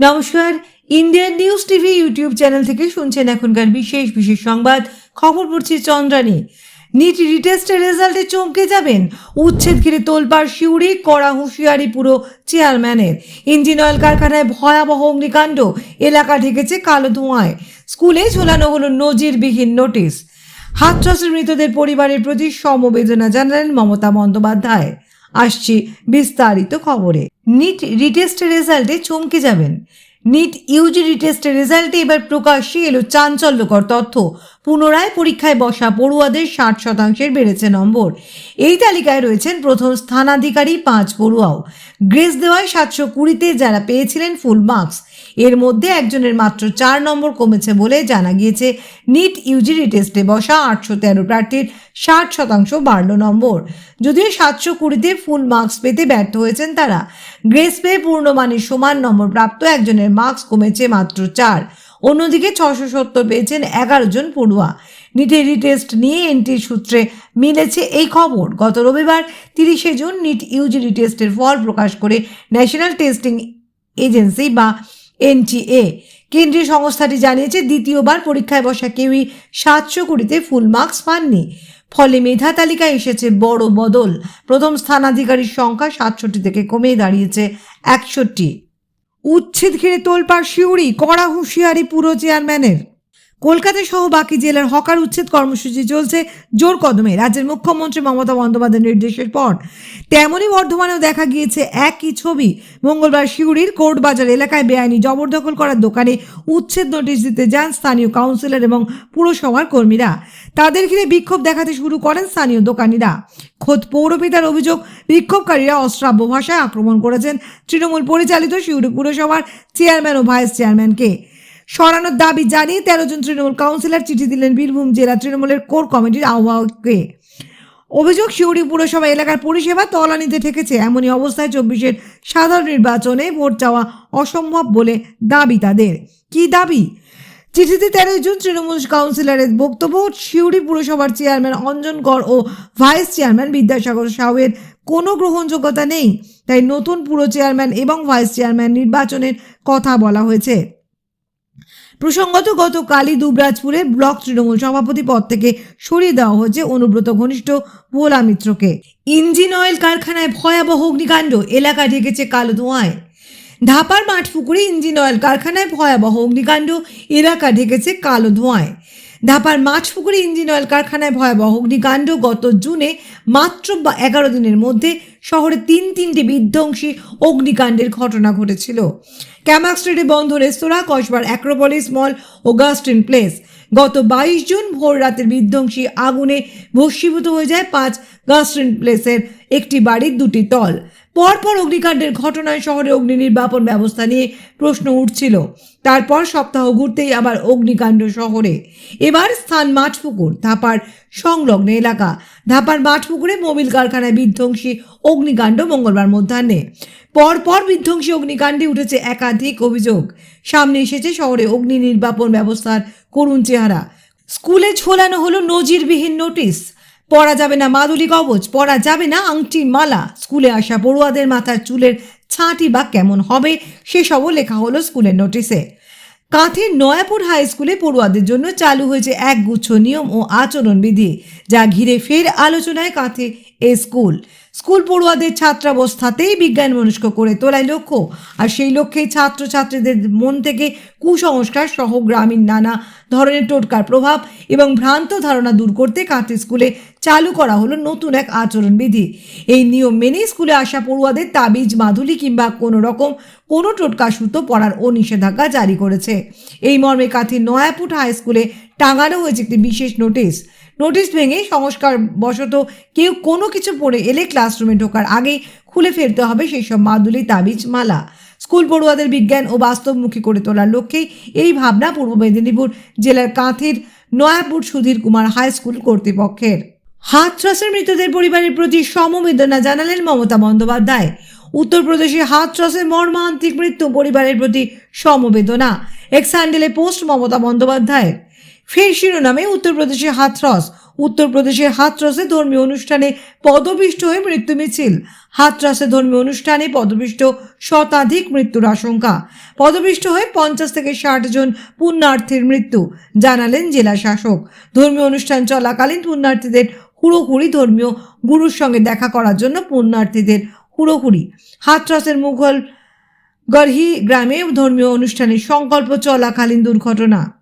নমস্কার। Indian news TV YouTube channel থেকে শুনছেন এখনকার বিশেষ বিশেষ সংবাদ। খবর পড়ছি চন্দ্রানী নিট রিটেস্টের রেজাল্টে চমকে যাবেন। উচ্ছেদ ঘিরে তোলপাড় শিউরি কড়া হুঁশিয়ারি পুরো চেয়ারম্যানের। ইঞ্জিন অয়েল কারখানায় ভয়াবহ অগ্নিকাণ্ড। এলাকা ঢেকেছে কালো ধোঁয়ায়। স্কুলে ঝোলানো হলো নজিরবিহীন নোটিশ। হাতরাসের মৃতদের পরিবারের প্রতি সমবেদনা জানালেন মমতা বন্দ্যোপাধ্যায়। আসছি বিস্তারিত খবরে। নিট রিটেস্টের রেজাল্টে চমকে যাবেন। নিট ইউজি রিটেস্টের রেজাল্টে এবার প্রকাশ্যে এলো চাঞ্চল্যকর তথ্য। পুনরায় পরীক্ষায় বসা পড়ুয়াদের ষাট শতাংশের বেড়েছে নম্বর। এই তালিকায় রয়েছেন প্রথম স্থানাধিকারী পাঁচ পড়ুয়াও। গ্রেস দেওয়ায় সাতশো কুড়িতে যারা পেয়েছিলেন ফুল মার্কস। এর মধ্যে একজনের মাত্র চার নম্বর কমেছে বলে জানা গিয়েছে। নিট ইউজিডি টেস্টে বসা আটশো তেরো প্রার্থীর ষাট শতাংশ বাড়ল নম্বর। যদিও সাতশো কুড়িতে ফুল মার্কস পেতে ব্যর্থ হয়েছেন তারা। গ্রেস পেয়ে পূর্ণমানের সমান নম্বর প্রাপ্ত একজনের মার্কস কমেছে মাত্র চার। অন্যদিকে ছশো সত্তর পেয়েছেন এগারো জন পড়ুয়া। নিটের রিটেস্ট নিয়ে এনটির সূত্রে মিলেছে এই খবর। গত রবিবার তিরিশে জুন নিট ইউজি রিটেস্টের ফল প্রকাশ করে ন্যাশনাল টেস্টিং এজেন্সি বা এনটিএ। কেন্দ্রীয় সংস্থাটি জানিয়েছে, দ্বিতীয়বার পরীক্ষায় বসা কেউই সাতশো কুড়িতে ফুল মার্কস পাননি। ফলে মেধা তালিকায় এসেছে বড় বদল। প্রথম স্থানাধিকারীর সংখ্যা সাতষট্টি থেকে কমে দাঁড়িয়েছে একষট্টি। উচ্ছেদ ঘিরে তোলপাড় শিউরি কড়া হুঁশিয়ারি পুরো চেয়ারম্যানের কলকাতা সহ বাকি জেলার হকার উচ্ছেদ কর্মসূচি চলছে জোর কদমে। রাজ্যের মুখ্যমন্ত্রী মমতা বন্দ্যোপাধ্যায়ের নির্দেশের পর তেমনই বর্ধমানেও দেখা গিয়েছে একই ছবি। মঙ্গলবার শিউরির কোর্ট বাজার এলাকায় বেআইনি জবরদখল করার দোকানে উচ্ছেদ নোটিশ দিতে যান স্থানীয় কাউন্সিলর এবং পুরসভার কর্মীরা। তাদের ঘিরে বিক্ষোভ দেখাতে শুরু করেন স্থানীয় দোকানিরা। খোদ পৌরপিতার অভিযোগ, বিক্ষোভকারীরা অশ্রাব্য ভাষায় আক্রমণ করেছেন তৃণমূল পরিচালিত শিউরি পুরসভার চেয়ারম্যান ও ভাইস চেয়ারম্যানকে। সরানোর দাবি জানিয়ে তেরো জন তৃণমূল কাউন্সিলর চিঠি দিলেন বীরভূম জেলা তৃণমূলের কোর কমিটির আহ্বায়ককে। অভিযোগ শিউরি পুরসভা এলাকার পরিষেবা তলানিতে ঠেকেছে। এমনই অবস্থায় চব্বিশের সাধারণ নির্বাচনে ভোট চাওয়া অসম্ভব বলে দাবি তাদের। কি দাবি? চিঠিতে তেরো জুন তৃণমূল কাউন্সিলরের বক্তব্য শিউরি পুরসভার চেয়ারম্যান অঞ্জন কর ও ভাইস চেয়ারম্যান বিদ্যাসাগর সাউয়ের কোনো গ্রহণযোগ্যতা নেই। তাই নতুন পুরো চেয়ারম্যান এবং ভাইস চেয়ারম্যান নির্বাচনের কথা বলা হয়েছে। প্রসঙ্গত, গতকালই দুবরাজপুরের ব্লক তৃণমূল সভাপতি পদ থেকে সরিয়ে দেওয়া হয়েছে অনুব্রত ঘনিষ্ঠ ভোলা মিত্রকে। ইঞ্জিন অয়েল কারখানায় ভয়াবহ অগ্নিকাণ্ড, এলাকা ঢেকেছে কালো ধোঁয়ায়। ধাপার মাঠ পুকুরে ইঞ্জিন অয়েল কারখানায় ভয়াবহ অগ্নিকাণ্ড, এলাকা ঢেকেছে কালো ধোঁয়ায়। ধাপার মাছ পুকুরে ইঞ্জিন অয়েল কারখানায় ভয়াবহ অগ্নিকাণ্ড গত জুনে মাত্র এগারো দিনের মধ্যে শহরে তিন তিনটি বিধ্বংসী অগ্নিকাণ্ডের ঘটনা ঘটেছিল। ক্যামাক স্ট্রিটে বন্ধ রেস্তোরাঁ, কসবার অ্যাক্রোপলিস মল ও গাস্টিন প্লেস। গত বাইশ জুন ভোর রাতের বিধ্বংসী আগুনে ভস্মীভূত হয়ে যায় পাঁচ গাস্টিন প্লেসের একটি বাড়ির দুটি তল। পরপর অগ্নিকাণ্ডের ঘটনায় শহরে অগ্নি নির্বাপন ব্যবস্থা নিয়ে প্রশ্ন উঠছিল। তারপর সপ্তাহ ঘুরতেই আবার অগ্নিকাণ্ড শহরে। এবার স্থান মাঠপুকুর ধাপার সংলগ্ন এলাকা। ধাপার মাঠপুকুরে মোবিল কারখানায় বিধ্বংসী অগ্নিকাণ্ড মঙ্গলবার মধ্যাহ্নে। পরপর বিধ্বংসী অগ্নিকাণ্ডে উঠেছে একাধিক অভিযোগ। সামনে এসেছে শহরে অগ্নি নির্বাপন ব্যবস্থার করুণ চেহারা। স্কুলে ঝোলানো হলো নজিরবিহীন নোটিশ। পড়া যাবে না মাদুলি কবচ, পড়া যাবে না আংটি মালা। স্কুলে আসা পড়ুয়াদের মাথার চুলের ছাঁটি বা কেমন হবে সেসবও লেখা হলো স্কুলের নোটিশে। কাঁথের নয়াপুর হাই স্কুলে পড়ুয়াদের জন্য চালু হয়েছে একগুচ্ছ নিয়ম ও আচরণবিধি, যা ঘিরে ফের আলোচনায় কাঁথে এ স্কুল। স্কুল পড়ুয়াদের ছাত্রাবস্থাতেই বিজ্ঞান মনস্ক করে তোলাই লক্ষ্য। আর সেই লক্ষ্যেই ছাত্রছাত্রীদের মন থেকে কুসংস্কার সহ গ্রামীণ নানা ধরনের টোটকার প্রভাব এবং ভ্রান্ত ধারণা দূর করতে কাঁথি স্কুলে চালু করা হলো নতুন এক আচরণবিধি। এই নিয়ম মেনে স্কুলে আসা পড়ুয়াদের তাবিজ মাদুলি কিংবা কোনো রকম কোনো টোটকা সুতো পড়ার ও নিষেধাজ্ঞা জারি করেছে। এই মর্মে কাঁথির নয়াপুট হাই স্কুলে টাঙানো হয়েছে একটি বিশেষ নোটিশ। নোটিশ ভেঙে সংস্কার বশত কেউ কোনো কিছু পড়ে এলে ক্লাসরুমে ঢোকার আগেই খুলে ফেলতে হবে সেই সব মাদুলি, তাবিজ, মালা। স্কুল পড়ুয়াদের বিজ্ঞান ও বাস্তবমুখী করে তোলার লক্ষ্যেই এই ভাবনা পূর্ব মেদিনীপুর জেলার কাঁথির নয়াপুর সুধীর কুমার হাই স্কুল কর্তৃপক্ষের। হাতরাসের মৃতদের পরিবারের প্রতি সমবেদনা জানালেন মমতা বন্দ্যোপাধ্যায়। উত্তরপ্রদেশে হাতরাসের মর্মান্তিক মৃত্যু পরিবারের প্রতি সমবেদনা। এক্স হ্যান্ডেলে পোস্ট মমতা বন্দ্যোপাধ্যায়ের। ফের শিরোনামে উত্তরপ্রদেশে হাথরস। উত্তরপ্রদেশের হাতরসে ধর্মীয় অনুষ্ঠানে পদপিষ্ট হয়ে মৃত্যু মিছিল। হাতরাসে ধর্মীয় অনুষ্ঠানে পদপিষ্ট শতাধিক মৃত্যুর আশঙ্কা। পদপিষ্ট হয়ে পঞ্চাশ থেকে ষাট জন পুণ্যার্থীর মৃত্যু, জানালেন জেলা শাসক। ধর্মীয় অনুষ্ঠান চলাকালীন পুণ্যার্থীদের হুড়োহুড়ি ধর্মীয় গুরুর সঙ্গে দেখা করার জন্য পুণ্যার্থীদের হুড়োহুড়ি। হাতরাসের মুঘল গড়হি গ্রামে ধর্মীয় অনুষ্ঠানে সংকল্প চলাকালীন দুর্ঘটনা।